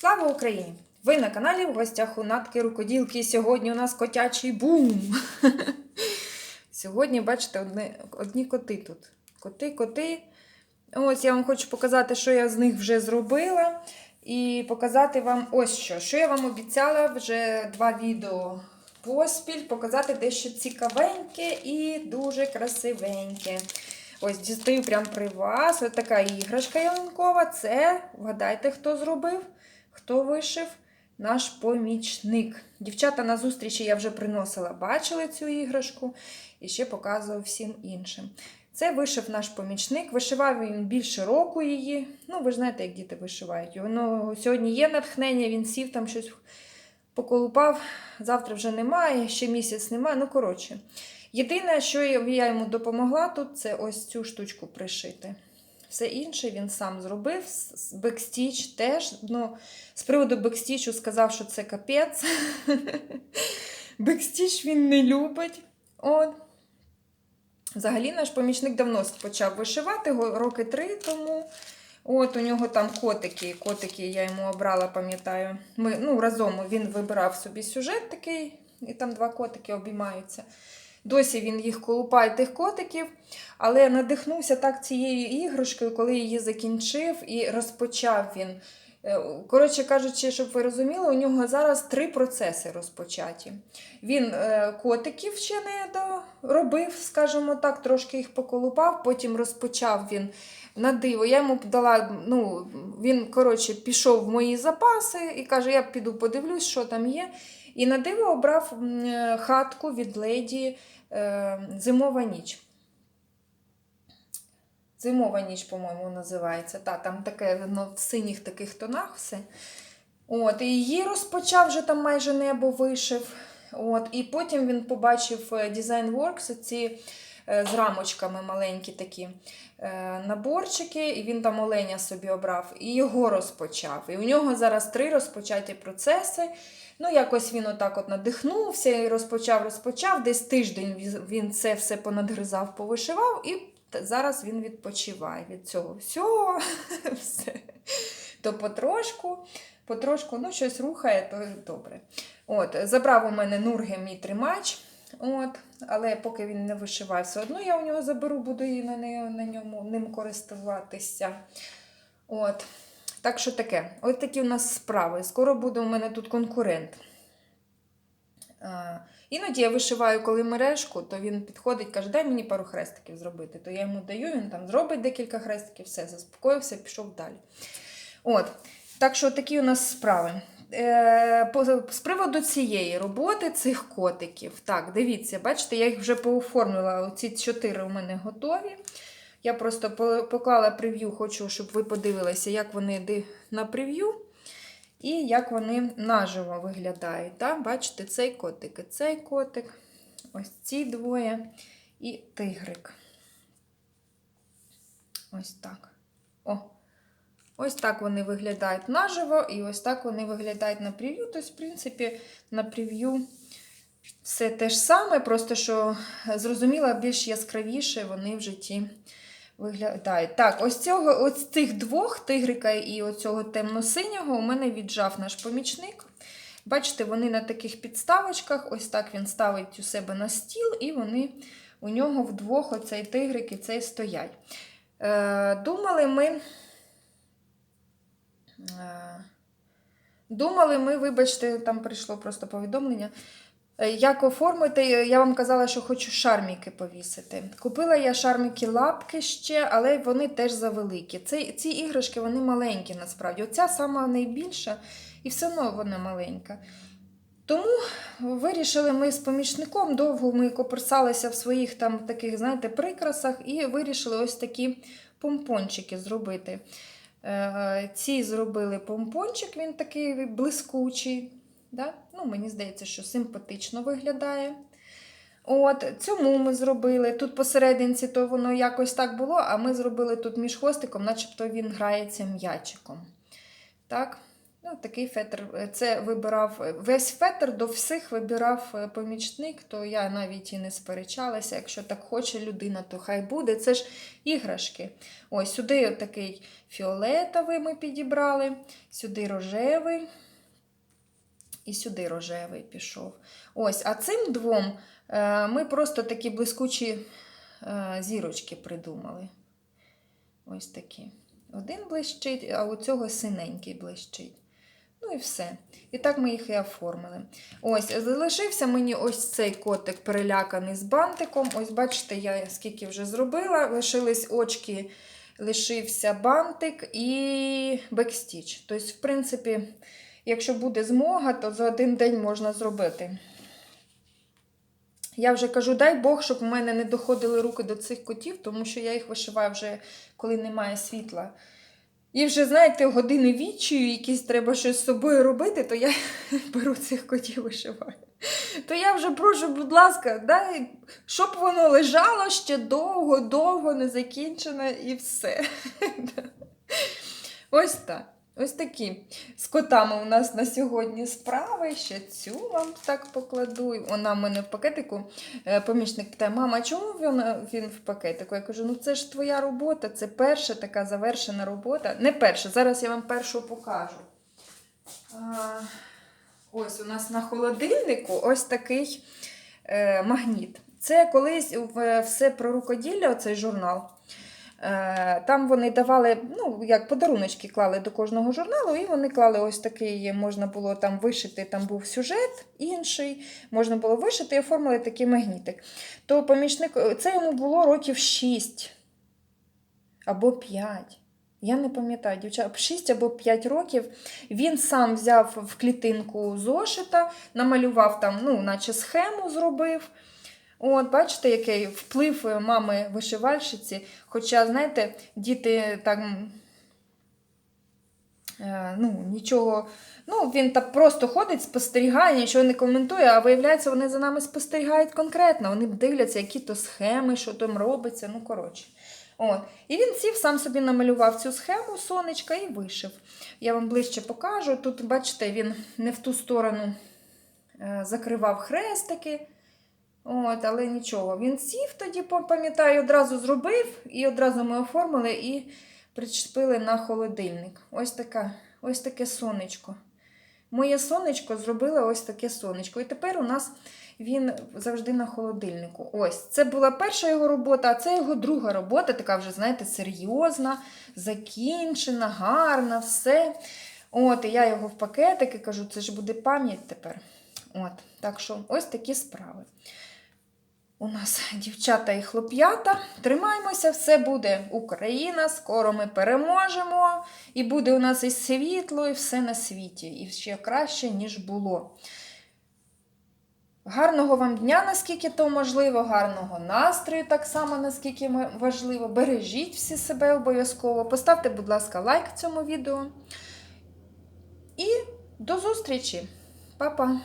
Слава Україні! Ви на каналі в гостях у Натки Рукоділки. Сьогодні у нас котячий бум. Сьогодні, бачите, одні, одні коти тут. Коти, коти. Ось я вам хочу показати, що я з них вже зробила. І показати вам ось що. Що я вам обіцяла вже два відео поспіль, показати дещо цікавеньке і дуже красивеньке. Ось дістаю прямо при вас. Ось така іграшка ялинкова. Це, вгадайте, хто зробив, хто вишив? Наш помічник. Дівчата на зустрічі я вже приносила, бачили цю іграшку і ще показував всім іншим. Це вишив наш помічник. Вишивав він більше року її. Ну, ви знаєте, як діти вишивають. Воно сьогодні є натхнення, він сів там щось поколупав. Завтра вже немає, ще місяць немає. Ну, коротше. Єдине, що я йому допомогла тут, це ось цю штучку пришити. Все інше він сам зробив. Бекстіч теж. Ну, з приводу бекстічу сказав, що це капець. Бекстіч він не любить. От. Взагалі наш помічник давно почав вишивати, роки три тому. От у нього там котики. Котики я йому обрала, пам'ятаю. Ми ну, разом він вибирав собі сюжет такий, і там два котики обіймаються. Досі він їх колупає тих котиків, але надихнувся так цією іграшкою, коли її закінчив і розпочав він. Коротше кажучи, щоб ви розуміли, у нього зараз три процеси розпочаті. Він е, котиків ще не доробив, скажімо так, трошки їх поколупав, потім розпочав він на диво. Я йому дала, ну, він коротше, пішов в мої запаси і каже, я піду подивлюсь, що там є. І на диво обрав хатку від леді е, Зимова ніч. Зимова ніч, по-моєму, називається. Та, Там таке воно в синіх таких тонах все. От, І її розпочав вже там майже небо вишив. От, І потім він побачив Design Works, ці е, з рамочками маленькі такі е, наборчики, і він там оленя собі обрав і його розпочав. І у нього зараз три розпочаті процеси. Ну, якось він отак от надихнувся і розпочав, розпочав. Десь тиждень він це все понадгризав, повишивав, і зараз він відпочиває від цього всього. все. То потрошку, потрошку, ну, щось рухає, то добре. От, Забрав у мене Нурге мій тримач. От, Але поки він не вишиває, все одно я у нього заберу, буду і на, на ньому ним користуватися. От. Так що таке, ось такі у нас справи. Скоро буде у мене тут конкурент. А, іноді я вишиваю, коли мережку, то він підходить, каже, дай мені пару хрестиків зробити. То я йому даю, він там зробить декілька хрестиків, все, заспокоївся, пішов далі. От, Так що такі у нас справи. Е, З приводу цієї роботи, цих котиків. Так, дивіться, бачите, я їх вже пооформила. Ці чотири у мене готові. Я просто поклала прев'ю, хочу, щоб ви подивилися, як вони на прев'ю і як вони наживо виглядають. Так? Бачите, цей котик і цей котик, ось ці двоє і тигрик. Ось так. О, Ось так вони виглядають наживо, і ось так вони виглядають на прев'ю. Тобто, в принципі, на прев'ю все те ж саме, просто що, зрозуміло, більш яскравіше вони в житті виглядають. Так, ось цього, ось цих двох тигрика і оцього темно-синього у мене віджав наш помічник. Бачите, вони на таких підставочках, ось так він ставить у себе на стіл, і вони у нього вдвох оцей тигрик і цей стоять. Е, Думали ми. Е, думали ми, вибачте, там прийшло просто повідомлення. Е, як оформити, я вам казала, що хочу шарміки повісити. Купила я шарміки лапки ще, але вони теж завеликі. Ці, ці іграшки вони маленькі насправді. Оця сама найбільша, і все одно вона маленька. Тому вирішили ми з помічником, довго ми коперсалися в своїх там таких, знаєте, прикрасах, і вирішили ось такі помпончики зробити. Е, ці зробили помпончик, він такий блискучий. Да? Ну, Мені здається, що симпатично виглядає. От, Цьому ми зробили. Тут посерединці то воно якось так було, а ми зробили тут між хвостиком, начебто він грається м'ячиком. Так? Ну, такий фетр. Це вибирав весь фетр до всіх вибирав е, помічник, то я навіть і не сперечалася. Якщо так хоче людина, то хай буде. Це ж іграшки. Ось сюди такий фіолетовий ми підібрали, сюди рожевий. І сюди рожевий пішов. Ось, а цим двом е, ми просто такі блискучі е, зірочки придумали. Ось такі. Один блищить, а у цього синенький блищить. Ну і все. І так ми їх і оформили. Ось, залишився мені ось цей котик переляканий з бантиком. Ось, бачите, я скільки вже зробила. Лишились очки, лишився бантик і бекстіч. Тобто, в принципі, якщо буде змога, то за один день можна зробити. Я вже кажу, дай Бог, щоб в мене не доходили руки до цих котів, тому що я їх вишиваю вже, коли немає світла. І вже, знаєте, години відчаю, якісь треба щось з собою робити, то я беру цих котів вишиваю. То я вже прошу, будь ласка, дай, щоб воно лежало ще довго, довго, не закінчене і все. Ось так. Ось такі з котами у нас на сьогодні справи. Ще цю вам так покладу. Вона в мене в пакетику. Е, Помічник питає, мама, чому він, він в пакетику? Я кажу, ну це ж твоя робота, це перша така завершена робота. Не перша, зараз я вам першу покажу. А, ось у нас на холодильнику ось такий е, магніт. Це колись все про рукоділля, оцей журнал. Е, Там вони давали, ну, як подаруночки клали до кожного журналу, і вони клали ось такий, можна було там вишити, там був сюжет інший, можна було вишити і оформили такий магнітик. То помічник, це йому було років 6 або 5. Я не пам'ятаю, дівчата, 6 або 5 років. Він сам взяв в клітинку зошита, намалював там, ну, наче схему зробив. От, бачите, який вплив е, мами вишивальщиці. Хоча, знаєте, діти так е, ну, нічого. Ну, він так просто ходить, спостерігає, нічого не коментує, а виявляється, вони за нами спостерігають конкретно. Вони дивляться, які то схеми, що там робиться. Ну, коротше. От. І він сів, сам собі намалював цю схему сонечка і вишив. Я вам ближче покажу. Тут, бачите, він не в ту сторону е, закривав хрестики. От, але нічого. Він сів тоді, пам'ятаю, одразу зробив, і одразу ми оформили і причепили на холодильник. Ось, така, ось таке сонечко. Моє сонечко зробило ось таке сонечко. І тепер у нас він завжди на холодильнику. Ось, це була перша його робота, а це його друга робота, така вже, знаєте, серйозна, закінчена, гарна, все. От, і я його в пакетики кажу, це ж буде пам'ять тепер. От, Так що ось такі справи. У нас дівчата і хлоп'ята. Тримаймося, все буде Україна, скоро ми переможемо. І буде у нас і світло, і все на світі, і ще краще, ніж було. Гарного вам дня, наскільки то можливо, гарного настрою, так само, наскільки важливо. Бережіть всі себе обов'язково. Поставте, будь ласка, лайк цьому відео. І до зустрічі! Па-па!